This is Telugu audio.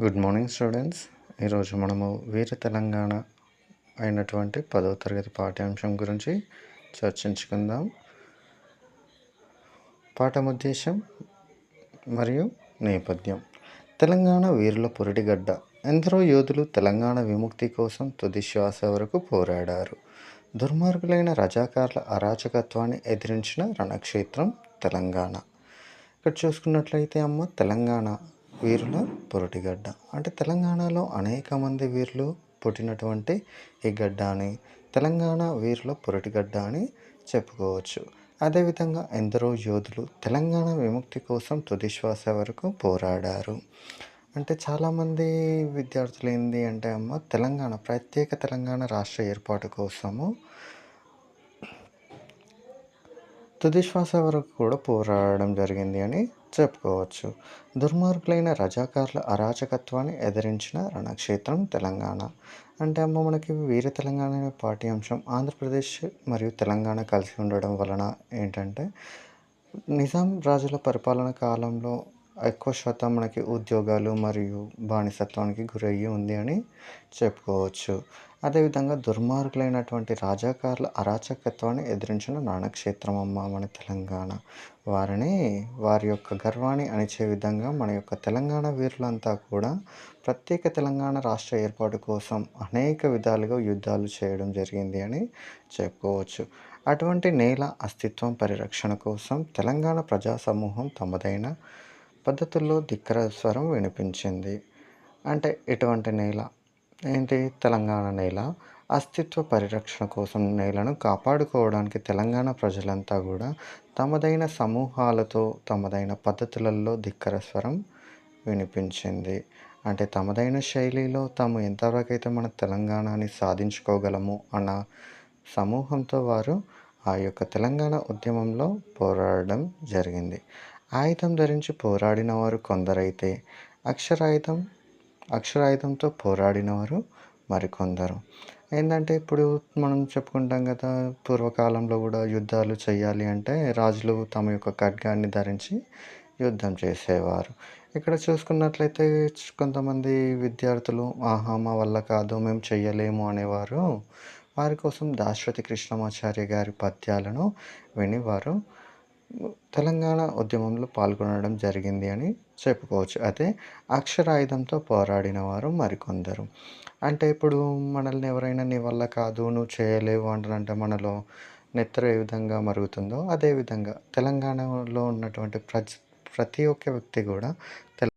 గుడ్ మార్నింగ్ స్టూడెంట్స్ ఈరోజు మనము వీర తెలంగాణ అయినటువంటి పదవ తరగతి పాఠ్యాంశం గురించి చర్చించుకుందాం. పాఠముద్దేశం మరియు నేపథ్యం. తెలంగాణ వీరుల పొరిటిగడ్డ ఎందరో యోధులు తెలంగాణ విముక్తి కోసం తుది శ్వాస వరకు పోరాడారు. దుర్మార్గులైన రజాకారుల అరాచకత్వాన్ని ఎదిరించిన రణక్షేత్రం తెలంగాణ. ఇక్కడ చూసుకున్నట్లయితే అమ్మ తెలంగాణ వీరుల పొరటిగడ్డ. అంటే తెలంగాణలో అనేక మంది వీరులు పుట్టినటువంటి ఈ గడ్డ అని తెలంగాణ వీరుల పొరటిగడ్డ అని చెప్పుకోవచ్చు. అదేవిధంగా ఎందరో యోధులు తెలంగాణ విముక్తి కోసం తుదిశ్వాస వరకు పోరాడారు. అంటే చాలామంది విద్యార్థులు ఏంటి అంటే అమ్మ తెలంగాణ ప్రత్యేక తెలంగాణ రాష్ట్ర ఏర్పాటు కోసము తుదిశ్వాస వరకు కూడా పోరాడడం జరిగింది అని చెప్పుకోవచ్చు. దుర్మార్గులైన రజాకారుల అరాచకత్వాన్ని ఎదిరించిన రణక్షేత్రం తెలంగాణ. అంటే అమ్మ మనకి వీర తెలంగాణ అనే పాఠ్యాంశం ఆంధ్రప్రదేశ్ మరియు తెలంగాణ కలిసి ఉండడం వలన ఏంటంటే నిజాం రాజుల పరిపాలన కాలంలో ఎక్కువ శాతం మనకి ఉద్యోగాలు మరియు బానిసత్వానికి గురయ్యి ఉంది అని చెప్పుకోవచ్చు. అదేవిధంగా దుర్మార్గులైనటువంటి రాజాకారుల అరాచకత్వాన్ని ఎదిరించిన నాణక్షేత్రం అమ్మ మన తెలంగాణ. వారిని వారి యొక్క గర్వాన్ని అణిచే విధంగా మన యొక్క తెలంగాణ వీరులంతా కూడా ప్రత్యేక తెలంగాణ రాష్ట్ర ఏర్పాటు కోసం అనేక విధాలుగా యుద్ధాలు చేయడం జరిగింది అని చెప్పుకోవచ్చు. అటువంటి నేల అస్తిత్వం పరిరక్షణ కోసం తెలంగాణ ప్రజా సమూహం తమదైన పద్ధతుల్లో ధిక్కర స్వరం వినిపించింది. అంటే ఎటువంటి నేల? ఏంటి? తెలంగాణ నేల. అస్తిత్వ పరిరక్షణ కోసం నేలను కాపాడుకోవడానికి తెలంగాణ ప్రజలంతా కూడా తమదైన సమూహాలతో తమదైన పద్ధతులలో ధిక్కర స్వరం వినిపించింది. అంటే తమదైన శైలిలో తాము ఎంతవరకు అయితే మన తెలంగాణని సాధించుకోగలము అన్న సమూహంతో వారు ఆ యొక్క తెలంగాణ ఉద్యమంలో పోరాడడం జరిగింది. ఆయుధం ధరించి పోరాడిన వారు కొందరైతే అక్షరాయుధం అక్షరాయుధంతో పోరాడిన వారు మరికొందరు. ఏంటంటే ఇప్పుడు మనం చెప్పుకుంటాం కదా పూర్వకాలంలో కూడా యుద్ధాలు చేయాలి అంటే రాజులు తమ యొక్క ఖడ్గాన్ని ధరించి యుద్ధం చేసేవారు. ఇక్కడ చూసుకున్నట్లయితే కొంతమంది విద్యార్థులు ఆహా మా వల్ల కాదు మేము చెయ్యలేము అనేవారు. వారి కోసం దాశ్వతి కృష్ణమాచార్య గారి పద్యాలను విని వారు తెలంగాణ ఉద్యమంలో పాల్గొనడం జరిగింది అని చెప్పుకోవచ్చు. అయితే అక్షరాయుధంతో పోరాడిన వారు మరికొందరు. అంటే ఇప్పుడు మనల్ని ఎవరైనా నీ వల్ల కాదు నువ్వు చేయలేవు అంటారంటే మనలో నెత్తరు ఏ విధంగా మరుగుతుందో అదేవిధంగా తెలంగాణలో ఉన్నటువంటి ప్రజ ప్రతి ఒక్క వ్యక్తి కూడా